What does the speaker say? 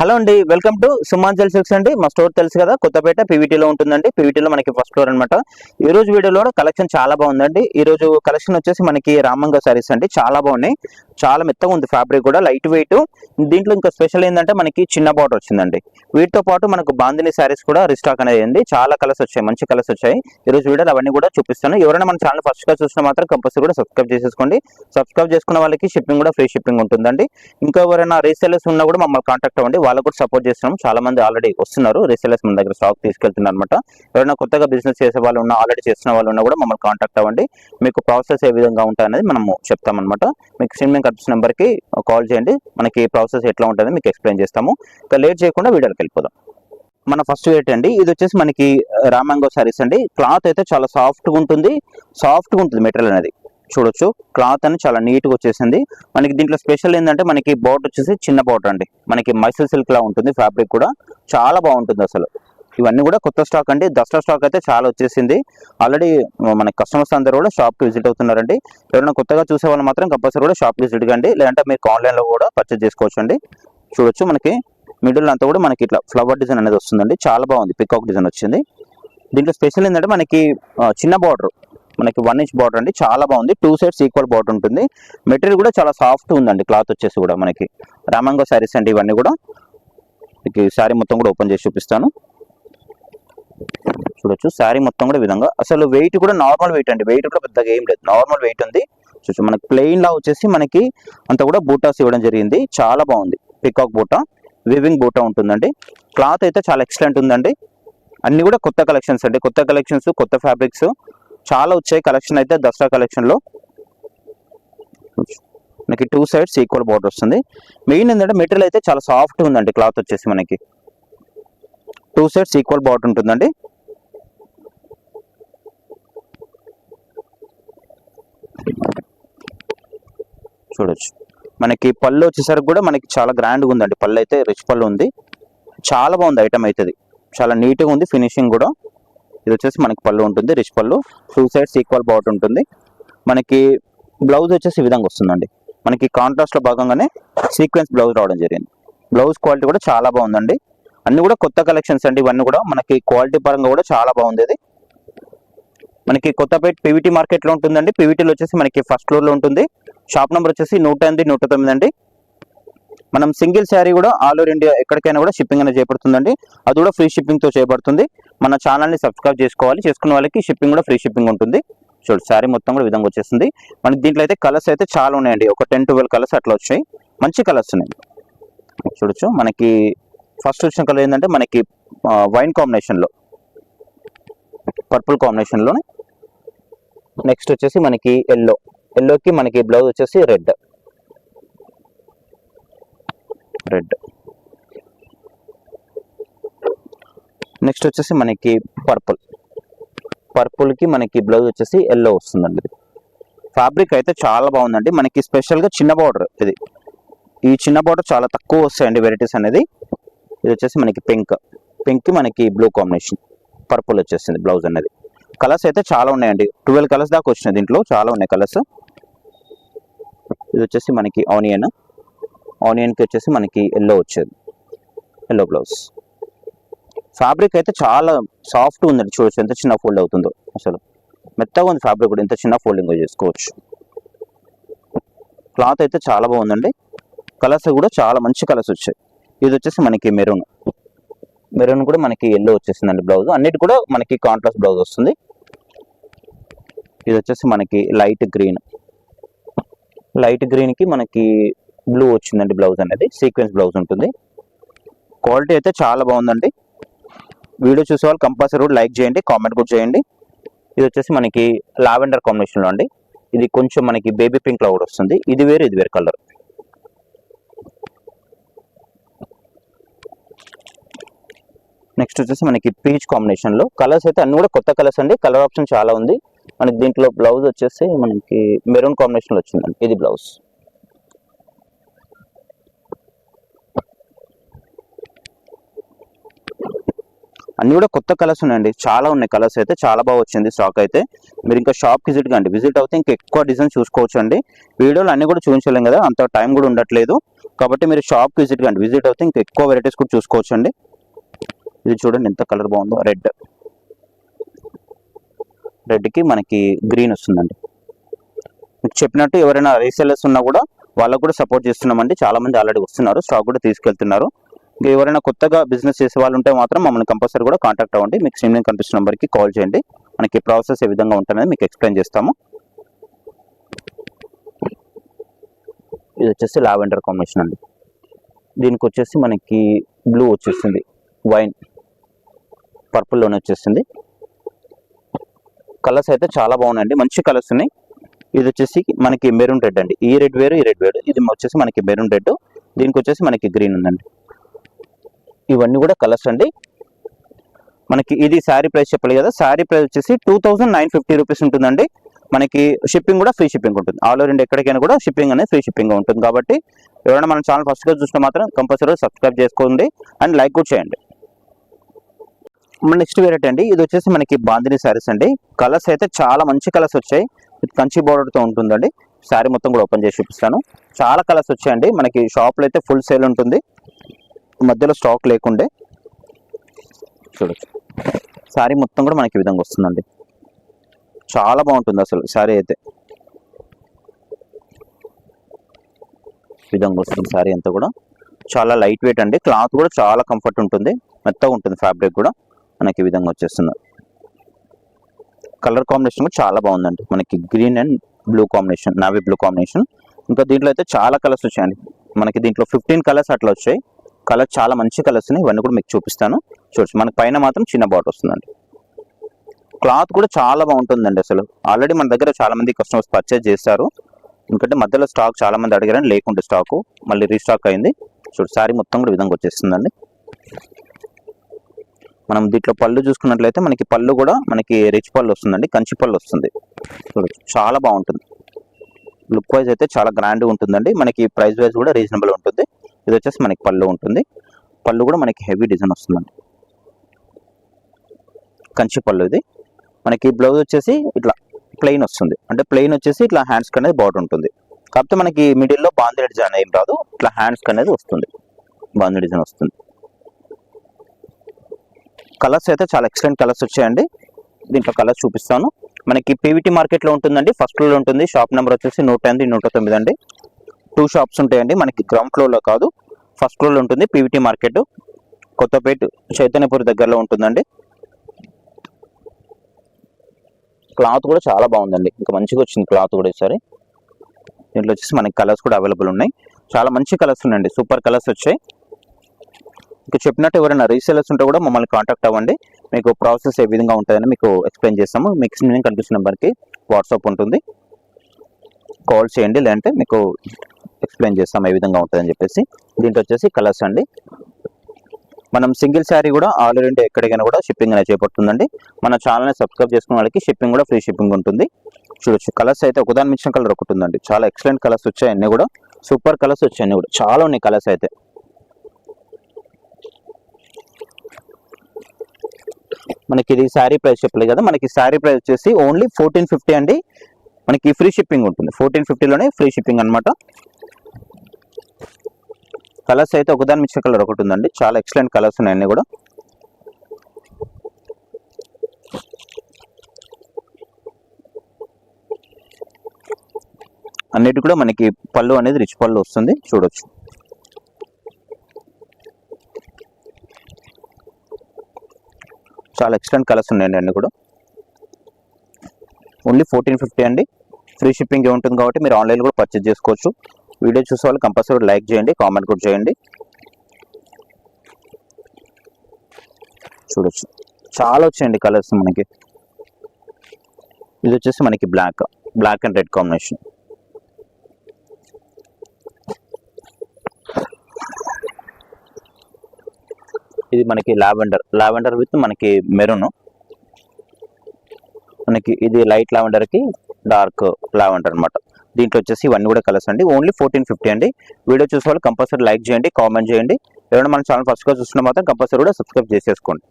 Hello అండి welcome to సుమాంజల్ silks అండి. మా స్టోర్ తెలుసు కదా కొత్తపేట పీవీటీలో ఉంటుందండి. పీవీటీలో మనకి ఫస్ట్ ఫ్లోర్ అనమాట ఈ రోజు వీడియోలో కలెక్షన్ చాలా బాగుందండి. ఈ రోజు కలెక్షన్ వచ్చేసి మనకి రామంగా సారీస్ అండి. చాలా బాగున్నాయి. చాలా మెత్తగా ఉంది ఫ్యాబ్రిక్ కూడా లైట్ వెయిట్ దీంట్లో ఇంకా స్పెషల్ ఏంటంటే మనకి చిన్న బార్డర్ వచ్చిందండి. వీటితో పాటు మనకు బాందిని శారీస్ కూడా రిస్టాక్ అనేది ఉంది చాలా కలర్స్ వచ్చాయి మంచి కలర్స్ వచ్చాయి. ఈ రోజు వీడియోలో అవన్నీ కూడా చూపిస్తాను. ఎవరైనా మన ఛానల్ ఫస్ట్గా చూసినా మాత్రం కంపల్సరీ కూడా సబ్స్క్రైబ్ చేసేసుకోండి. సబ్స్క్రైబ్ చేసుకున్న వాళ్ళకి షిప్పింగ్ కూడా ఫ్రీ షిప్పింగ్ ఉంటుందండి. ఇంకా ఎవరైనా రీసెల్లర్స్ ఉన్నా కూడా మమ్మల్ని కాంటాక్ట్ అవ్వండి. వాళ్ళకు కూడా సపోర్ట్ చేస్తున్నాం. చాలా మంది ఆల్రెడీ వస్తున్నారు. రీసెలర్స్ మన దగ్గర స్టాక్ తీసుకెళ్తున్నారు అనమాట ఎవరైనా కొత్తగా బిజినెస్ చేసే వాళ్ళు ఉన్నా ఆల్రెడీ చేస్తున్న వాళ్ళు ఉన్నా కూడా మమ్మల్ని కాంటాక్ట్ అవ్వండి. మీకు ప్రాసెస్ ఏ విధంగా ఉంటాయి అనేది మనము చెప్తామన్నమాట. మీకు స్క్రీన్ కనిపిస్తున్న నెంబర్కి కాల్ చేయండి. మనకి ప్రాసెస్ ఎట్లా ఉంటుంది మీకు ఎక్స్ప్లెయిన్ చేస్తాము. ఇంకా లేట్ చేయకుండా వీడియోకి వెళ్ళిపోదాం. మన ఫస్ట్ రేట్ అండి. ఇది వచ్చేసి మనకి రామాంగో సారీస్ అండి. క్లాత్ అయితే చాలా సాఫ్ట్గా ఉంటుంది. సాఫ్ట్గా ఉంటుంది మెటీరియల్ అనేది. చూడొచ్చు. క్లాత్ అని చాలా నీట్గా వచ్చేసింది. మనకి దీంట్లో స్పెషల్ ఏంటంటే మనకి బోట్ వచ్చేసి చిన్న బోట్ అండి. మనకి మైసూర్ సిల్క్ లా ఉంటుంది ఫ్యాబ్రిక్ కూడా. చాలా బాగుంటుంది అసలు. ఇవన్నీ కూడా కొత్త స్టాక్ అండి. దసరా స్టాక్ అయితే చాలా వచ్చేసింది. ఆల్రెడీ మన కస్టమర్స్ అందరూ కూడా షాప్కి విజిట్ అవుతున్నారండి. ఎవరైనా కొత్తగా చూసే వాళ్ళు మాత్రం కంపల్సరీ కూడా షాప్కి విజిట్ కండి. లేదంటే మీకు ఆన్లైన్లో కూడా పర్చేజ్ చేసుకోవచ్చు అండి. చూడొచ్చు మనకి. మిడిల్ అంతా కూడా మనకి ఇట్లా ఫ్లవర్ డిజైన్ అనేది వస్తుందండి. చాలా బాగుంది. పికాక్ డిజైన్ వచ్చింది. దీంట్లో స్పెషల్ ఏంటంటే మనకి చిన్న బార్డర్. మనకి వన్ ఇంచ్ బార్డర్ అండి. చాలా బాగుంది. టూ సైడ్స్ ఈక్వల్ బార్డర్ ఉంటుంది. మెటీరియల్ కూడా చాలా సాఫ్ట్ ఉందండి. క్లాత్ వచ్చేసి కూడా మనకి. రామంగో శారీస్ అండి ఇవన్నీ కూడా. మీకు శారీ మొత్తం కూడా ఓపెన్ చేసి చూపిస్తాను. చూడొచ్చు. శారీ మొత్తం కూడా విధంగా. అసలు వెయిట్ కూడా నార్మల్ వెయిట్ అండి. వెయిట్ కూడా పెద్దగా ఏం లేదు. నార్మల్ వెయిట్ ఉంది. చూసి మనకి ప్లెయిన్ లా వచ్చేసి మనకి అంతా కూడా బూటాస్ ఇవ్వడం జరిగింది. చాలా బాగుంది. పికాక్ బూటా. వివింగ్ బూటా ఉంటుందండి. క్లాత్ అయితే చాలా ఎక్సలెంట్ ఉందండి. అన్ని కూడా కొత్త కలెక్షన్స్ అండి. కొత్త కలెక్షన్స్ కొత్త ఫ్యాబ్రిక్స్ చాలా వచ్చాయి కలెక్షన్ అయితే దసరా కలెక్షన్లో మనకి టూ సైడ్స్ ఈక్వల్ బోర్డర్ వస్తుంది. మెయిన్ ఏంటంటే మెటీరియల్ అయితే చాలా సాఫ్ట్ ఉందండి క్లాత్ వచ్చేసి మనకి. టూ సైడ్స్ ఈక్వల్ బార్డర్ ఉంటుందండి. చూడొచ్చు. మనకి పళ్ళు వచ్చేసరికి కూడా మనకి చాలా గ్రాండ్గా ఉందండి. పళ్ళు అయితే రిచ్ పళ్ళు ఉంది. చాలా బాగుంది ఐటమ్ అవుతుంది చాలా నీట్గా ఉంది ఫినిషింగ్ కూడా. ఇది వచ్చేసి మనకి పళ్ళు ఉంటుంది రిచ్ పళ్ళు. టూ సైడ్స్ ఈక్వల్ బాట్ ఉంటుంది. మనకి బ్లౌజ్ వచ్చేసి ఈ విధంగా వస్తుందండి. మనకి కాంట్రాస్ట్లో భాగంగానే సీక్వెన్స్ బ్లౌజ్ రావడం జరిగింది. బ్లౌజ్ క్వాలిటీ కూడా చాలా బాగుందండి. అన్నీ కూడా కొత్త కలెక్షన్స్ అండి. ఇవన్నీ కూడా మనకి క్వాలిటీ పరంగా కూడా చాలా బాగుంది ఇది మనకి కొత్తపేట పీవీటీ మార్కెట్లో ఉంటుందండి. పీవీటీలో వచ్చేసి మనకి ఫస్ట్ ఫ్లోర్లో ఉంటుంది. షాప్ నెంబర్ వచ్చేసి నూట ఎనిమిది నూట తొమ్మిది అండి. మనం సింగిల్ శారీ కూడా ఆల్ ఓవర్ ఇండియా ఎక్కడికైనా కూడా షిప్పింగ్ అనేది చేయబడుతుందండి అది కూడా ఫ్రీ షిప్పింగ్తో చేపడుతుంది. చేయబడుతుంది మన ఛానల్ని సబ్స్క్రైబ్ చేసుకోవాలి. చేసుకున్న వాళ్ళకి షిప్పింగ్ కూడా ఫ్రీ షిప్పింగ్ ఉంటుంది. చూడు శారీ మొత్తం కూడా విధంగా వచ్చేస్తుంది. మనకి దీంట్లో అయితే కలర్స్ అయితే చాలా ఉన్నాయండి. ఒక టెన్ ట్వెల్వ్ కలర్స్ అట్లా వచ్చాయి. మంచి కలర్స్ ఉన్నాయి. చూడొచ్చు. మనకి ఫస్ట్ వచ్చిన కలర్ ఏంటంటే మనకి వైన్ కాంబినేషన్లో. పర్పుల్ కాంబినేషన్లోనే. నెక్స్ట్ వచ్చేసి మనకి ఎల్లో. ఎల్లోకి మనకి బ్లౌజ్ వచ్చేసి రెడ్. రెడ్. నెక్స్ట్ వచ్చేసి మనకి పర్పుల్. పర్పుల్కి మనకి బ్లౌజ్ వచ్చేసి ఎల్లో వస్తుందండి ఇది. ఫ్యాబ్రిక్ అయితే చాలా బాగుందండి. మనకి స్పెషల్గా చిన్న బార్డర్ ఇది. ఈ చిన్న బార్డర్ చాలా తక్కువ వస్తాయండి వెరైటీస్ అనేది. ఇది వచ్చేసి మనకి పింక్ పింక్కి మనకి బ్లూ కాంబినేషన్ పర్పుల్ వచ్చేసింది బ్లౌజ్ అనేది. కలర్స్ అయితే చాలా ఉన్నాయండి. ట్వెల్వ్ కలర్స్ దాకా వచ్చినాయి దీంట్లో. చాలా ఉన్నాయి కలర్స్ ఇది వచ్చేసి మనకి ఆనియన్ ఆనియన్కి వచ్చేసి మనకి ఎల్లో వచ్చేది. ఎల్లో బ్లౌజ్ ఫ్యాబ్రిక్ అయితే చాలా సాఫ్ట్ ఉందండి. చూడొచ్చు ఎంత చిన్న ఫోల్డ్ అవుతుందో అసలు. మెత్తగా ఉంది ఫ్యాబ్రిక్ కూడా ఎంత చిన్న ఫోల్డింగ్ చేసుకోవచ్చు. క్లాత్ అయితే చాలా బాగుందండి. కలర్స్ కూడా చాలా మంచి కలర్స్ వచ్చాయి. ఇది వచ్చేసి మనకి మెరూన్. మెరూన్ కూడా మనకి ఎల్లో వచ్చేసిందండి బ్లౌజ్. అన్నిటి కూడా మనకి కాంట్రాస్ట్ బ్లౌజ్ వస్తుంది. ఇది వచ్చేసి మనకి లైట్ గ్రీన్ లైట్ గ్రీన్కి మనకి బ్లూ వచ్చిందండి బ్లౌజ్ అనేది. సీక్వెన్స్ బ్లౌజ్ ఉంటుంది. క్వాలిటీ అయితే చాలా బాగుందండి. వీడియో చూసే వాళ్ళు కంపల్సరీ కూడా లైక్ చేయండి కామెంట్ కూడా చేయండి. ఇది వచ్చేసి మనకి లావెండర్ కాంబినేషన్లో అండి. ఇది కొంచెం మనకి బేబీ పింక్లో కూడా వస్తుంది. ఇది వేరు ఇది వేరు కలర్ నెక్స్ట్ వచ్చేసి మనకి పీచ్ కాంబినేషన్లో కలర్స్ అయితే అన్ని కూడా కొత్త కలర్స్ అండి. కలర్ ఆప్షన్ చాలా ఉంది. మనకి దీంట్లో బ్లౌజ్ వచ్చేసి మనకి మెరూన్ కాంబినేషన్లో వచ్చిందండి. ఇది బ్లౌజ్ అన్ని కూడా కొత్త కలర్స్ ఉన్నాయండి. చాలా ఉన్నాయి కలర్స్ అయితే చాలా బాగా వచ్చింది స్టాక్ అయితే. మీరు ఇంకా షాప్కి విజిట్ కండి. విజిట్ అవుతే ఇంకా ఎక్కువ డిజైన్ చూసుకోవచ్చు అండి వీడియోలు అన్ని కూడా చూపించలేం కదా అంత టైం కూడా ఉండట్లేదు. కాబట్టి మీరు షాప్కి విజిట్ కండి. విజిట్ అవుతే ఇంకా ఎక్కువ వెరైటీస్ కూడా చూసుకోవచ్చు అండి ఇది చూడండి ఎంత కలర్ బాగుందో. రెడ్ రెడ్కి మనకి గ్రీన్ వస్తుందండి. మీకు చెప్పినట్టు ఎవరైనా రీసెల్లర్స్ ఉన్నా కూడా వాళ్ళకు కూడా సపోర్ట్ చేస్తున్నామండి. చాలా మంది ఆల్రెడీ వస్తున్నారు. స్టాక్ కూడా తీసుకెళ్తున్నారు. ఇంకా ఎవరైనా కొత్తగా బిజినెస్ చేసే వాళ్ళు ఉంటే మాత్రం మమ్మల్ని కంపల్సరీ కూడా కాంటాక్ట్ అవ్వండి. మీకు స్క్రీన్ మీద కనిపిస్తున్న నెంబర్కి కాల్ చేయండి. మనకి ప్రాసెస్ ఏ విధంగా ఉంటుందని మీకు ఎక్స్ప్లెయిన్ చేస్తాము. ఇది వచ్చేసి లావెండర్ కాంబినేషన్ అండి. దీనికి వచ్చేసి మనకి బ్లూ వచ్చేసింది వైన్ పర్పుల్లోనే వచ్చేసింది కలర్స్ అయితే చాలా బాగున్నాయండి. మంచి కలర్స్ ఉన్నాయి. ఇది వచ్చేసి మనకి మెరూన్ రెడ్ అండి. ఈ రెడ్ వేరు ఈ రెడ్ వేరు. ఇది వచ్చేసి మనకి మెరూన్ రెడ్ దీనికి వచ్చేసి మనకి గ్రీన్ ఉందండి. ఇవన్నీ కూడా కలర్స్ అండి. మనకి ఇది శారీ ప్రైస్ చెప్పాలి కదా శారీ ప్రైస్ వచ్చేసి two thousand nine fifty rupees ఉంటుందండి. మనకి షిప్పింగ్ కూడా ఫ్రీ షిప్పింగ్ ఉంటుంది. ఆల్ ఓవర్ ఇండియా ఎక్కడికైనా కూడా షిప్పింగ్ అనేది ఫ్రీ షిప్పింగ్ ఉంటుంది. కాబట్టి ఎవరైనా మన ఛానల్ ఫస్ట్గా చూస్తే మాత్రం కంపల్సరీ సబ్స్క్రైబ్ చేసుకోండి అండ్ లైక్ కూడా చేయండి. మన నెక్స్ట్ వెరైటీ అండి. ఇది వచ్చేసి మనకి బాందిని శారీస్ అండి. కలర్స్ అయితే చాలా మంచి కలర్స్ వచ్చాయి. కంచి బోర్డర్తో ఉంటుందండి. శారీ మొత్తం కూడా ఓపెన్ చేసి చూపిస్తాను. చాలా కలర్స్ వచ్చాయండి. మనకి షాప్లో అయితే ఫుల్ సేల్ ఉంటుంది. మధ్యలో స్టాక్ లేకుండే చూడొచ్చు. శారీ మొత్తం కూడా మనకి ఈ విధంగా వస్తుందండి. చాలా బాగుంటుంది అసలు శారీ అయితే. ఈ విధంగా వస్తుంది శారీ అంతా కూడా. చాలా లైట్ వెయిట్ అండి. క్లాత్ కూడా చాలా కంఫర్ట్ ఉంటుంది. మెత్తగా ఉంటుంది ఫ్యాబ్రిక్ కూడా. మనకి ఈ విధంగా వచ్చేస్తుంది. కలర్ కాంబినేషన్ కూడా చాలా బాగుందండి. మనకి green and blue combination navy blue combination ఇంకా దీంట్లో అయితే చాలా కలర్స్ వచ్చాయండి. మనకి దీంట్లో ఫిఫ్టీన్ కలర్స్ అట్లా వచ్చాయి. కలర్ చాలా మంచి కలర్స్ ఉన్నాయి. ఇవన్నీ కూడా మీకు చూపిస్తాను. చూడొచ్చు మనకి పైన మాత్రం చిన్న బాటర్ వస్తుందండి. క్లాత్ కూడా చాలా బాగుంటుందండి అసలు. ఆల్రెడీ మన దగ్గర చాలా మంది కస్టమర్స్ పర్చేజ్ చేస్తారు ఎందుకంటే మధ్యలో స్టాక్ చాలా మంది అడిగారని లేకుంటే స్టాకు మళ్ళీ రీస్టాక్ అయింది. చూడు సారీ మొత్తం కూడా విధంగా వచ్చేస్తుందండి. మనం దీంట్లో పళ్ళు చూసుకున్నట్లయితే మనకి పళ్ళు కూడా మనకి రిచ్ పళ్ళు వస్తుందండి. కంచి పళ్ళు వస్తుంది. చూడొచ్చు చాలా బాగుంటుంది. లుక్ వైజ్ అయితే చాలా గ్రాండ్గా ఉంటుందండి. మనకి ప్రైస్ వైజ్ కూడా రీజనబుల్ ఉంటుంది. ఇది వచ్చేసి మనకి పళ్ళు ఉంటుంది. పళ్ళు కూడా మనకి హెవీ డిజైన్ వస్తుందండి. కంచి పళ్ళు ఇది. మనకి బ్లౌజ్ వచ్చేసి ఇట్లా ప్లెయిన్ వస్తుంది. అంటే ప్లెయిన్ వచ్చేసి ఇట్లా హ్యాండ్స్ అనేది బార్డర్ ఉంటుంది. కాకపోతే మనకి మిడిల్లో బాంధీ డిజైన్ ఏం రాదు. ఇట్లా హ్యాండ్స్ అనేది వస్తుంది. బాంధీ డిజైన్ వస్తుంది. కలర్స్ అయితే చాలా ఎక్సలెంట్ కలర్స్ వచ్చాయండి. దీంట్లో కలర్స్ చూపిస్తాను. మనకి పీవీటీ మార్కెట్లో ఉంటుందండి. ఫస్ట్లో ఉంటుంది. షాప్ నెంబర్ వచ్చేసి నూట ఎనిమిది నూట తొమ్మిది అండి. టూ షాప్స్ ఉంటాయండి. మనకి గ్రౌండ్ ఫ్లోర్లో కాదు. ఫస్ట్ ఫ్లోర్లో ఉంటుంది. PVT market. కొత్తపేట చైతన్యపూర్ దగ్గరలో ఉంటుందండి. క్లాత్ కూడా చాలా బాగుందండి. ఇంకా మంచిగా వచ్చింది క్లాత్ కూడా ఈసారి. దీంట్లో వచ్చేసి మనకి కలర్స్ కూడా అవైలబుల్ ఉన్నాయి. చాలా మంచి కలర్స్ ఉన్నాయండి. సూపర్ కలర్స్ వచ్చాయి. ఇంకా చెప్పినట్టు ఎవరైనా రీసేలర్స్ ఉంటే కూడా మమ్మల్ని కాంటాక్ట్ అవ్వండి. మీకు ప్రాసెస్ ఏ విధంగా ఉంటుందని మీకు ఎక్స్ప్లెయిన్ చేస్తాము. మీకు స్క్రీన్ కనిపిస్తున్న నెంబర్కి వాట్సాప్ ఉంటుంది. కాల్ చేయండి లేదంటే మీకు ఎక్స్ప్లెయిన్ చేస్తాం ఏ విధంగా ఉంటుందని చెప్పేసి. దీంట్లో వచ్చేసి కలర్స్ అండి. మనం సింగిల్ శారీ కూడా ఆల్ ఓవర్ ఇండియా ఎక్కడికైనా కూడా షిప్పింగ్ అనేది చేపడుతుందండి. మన ఛానల్ని సబ్స్క్రైబ్ చేసుకున్న వాళ్ళకి షిప్పింగ్ కూడా ఫ్రీ షిప్పింగ్ ఉంటుంది. చూడొచ్చు. కలర్స్ అయితే ఒకదాని మించిన కలర్ ఒకటి ఉందండి చాలా ఎక్సలెంట్ కలర్స్ వచ్చాయి అన్నీ కూడా. సూపర్ కలర్స్ వచ్చాయి అన్నీ కూడా. చాలా ఉన్నాయి కలర్స్ అయితే. మనకి ఇది శారీ ప్రైస్ చెప్పలేదు కదా. మనకి శారీ ప్రైస్ వచ్చేసి ఓన్లీ ఫోర్టీన్ ఫిఫ్టీ అండి. మనకి ఫ్రీ షిప్పింగ్ ఉంటుంది. ఫోర్టీన్ ఫిఫ్టీలోనే ఫ్రీ షిప్పింగ్ అనమాట కలర్స్ అయితే ఒకదాని మించిన కలర్ ఒకటి ఉందండి. చాలా ఎక్సలెంట్ కలర్స్ ఉన్నాయి కూడా. అన్నిటి కూడా మనకి పళ్ళు అనేది రిచ్ పళ్ళు వస్తుంది. చూడొచ్చు. చాలా ఎక్సలెంట్ కలర్స్ ఉన్నాయండి అన్ని కూడా. ఓన్లీ ఫోర్టీన్ ఫిఫ్టీ అండి. ఫ్రీ షిప్పింగ్ ఉంటుంది కాబట్టి మీరు ఆన్లైన్ కూడా పర్చేజ్ చేసుకోవచ్చు. వీడియో చూసే వాళ్ళు కంపల్సరీ లైక్ చేయండి కామెంట్ కూడా చేయండి. చూడొచ్చు. చాలా వచ్చాయండి కలర్స్ మనకి. ఇది వచ్చేసి మనకి black black and red combination. ఇది మనకి లావెండర్ లావెండర్ విత్ మనకి మెరూన్. మనకి ఇది లైట్ లావెండర్కి డార్క్ లావెండర్ అన్నమాట. దీంట్లో వచ్చేసి ఇవన్నీ కూడా కలర్స్ అండి. ఓన్లీ ఫోర్టీన్ ఫిఫ్టీ అండి. వీడియో చూసే వాళ్ళు కంపల్సరీ లైక్ చేయండి కామెంట్ చేయండి. ఎవరైనా మన ఛానల్ ఫస్ట్గా చూస్తున్న మాత్రం కంపల్సరీ కూడా సబ్స్క్రైబ్ చేసేసుకోండి.